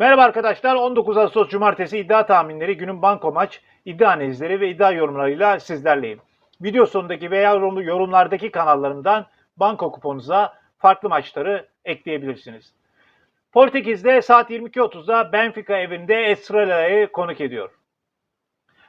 Merhaba arkadaşlar. 19 Ağustos Cumartesi iddia tahminleri, günün banko maç, iddia analizleri ve iddia yorumlarıyla sizlerleyim. Video sonundaki veya yorum- yorumlardaki kanallarımdan banko kuponunuza farklı maçları ekleyebilirsiniz. Portekiz'de saat 22.30'da Benfica evinde Estrela'yı konuk ediyor.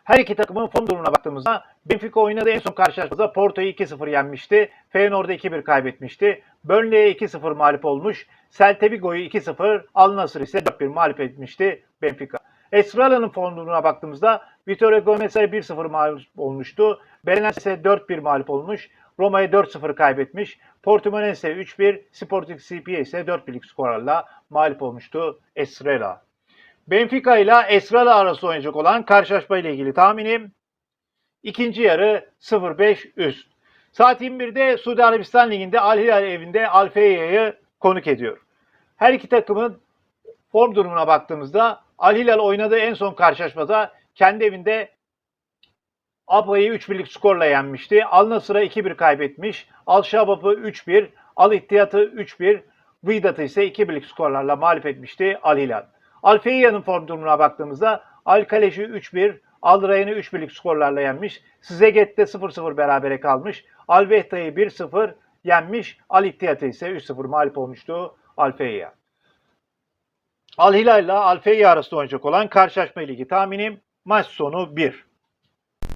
Her iki takımın form durumuna baktığımızda Benfica oynadığı en son karşılaşmada Porto'yu 2-0 yenmişti. Feyenoord'a 2-1 kaybetmişti. Burnley'e 2-0 mağlup olmuş. Celta Vigo'yu 2-0, Al Nassr ise 4-1 mağlup etmişti Benfica. Estrela'nın form durumuna baktığımızda Vitória Gomez'e 1-0 mağlup olmuştu. Belenense 4-1 mağlup olmuş. Roma'ya 4-0 kaybetmiş. Portimonense 3-1, Sporting CP ise 4-1'lik skorlarla mağlup olmuştu Estrela. Benfica ile Estrela arası oynayacak olan karşılaşma ile ilgili tahminim ikinci yarı 0-5 üst. Saat 21'de Suudi Arabistan Ligi'nde Al Hilal evinde Al Feyya'yı konuk ediyor. Her iki takımın form durumuna baktığımızda Al Hilal oynadığı en son karşılaşmada kendi evinde Aba'yı 3-1'lik skorla yenmişti. Al Nasır'a 2-1 kaybetmiş. Al Şabab'ı 3-1, Al İhtiyat'ı 3-1, Vidat'ı ise 2-1'lik skorlarla mağlup etmişti Al Hilal. Al Feyya'nın form durumuna baktığımızda Al Kaleş'i 3-1, Al Rayyan'ı 3-1'lik skorlarla yenmiş. Sizeget'te 0-0 berabere kalmış. Al Vehta'yı 1-0 yenmiş. Al İhtiyat'ı ise 3-0 mağlup olmuştu Al Feyya. Al Hilal ile Al Feyya arasında oynayacak olan karşılaşma ilgili tahminim maç sonu 1.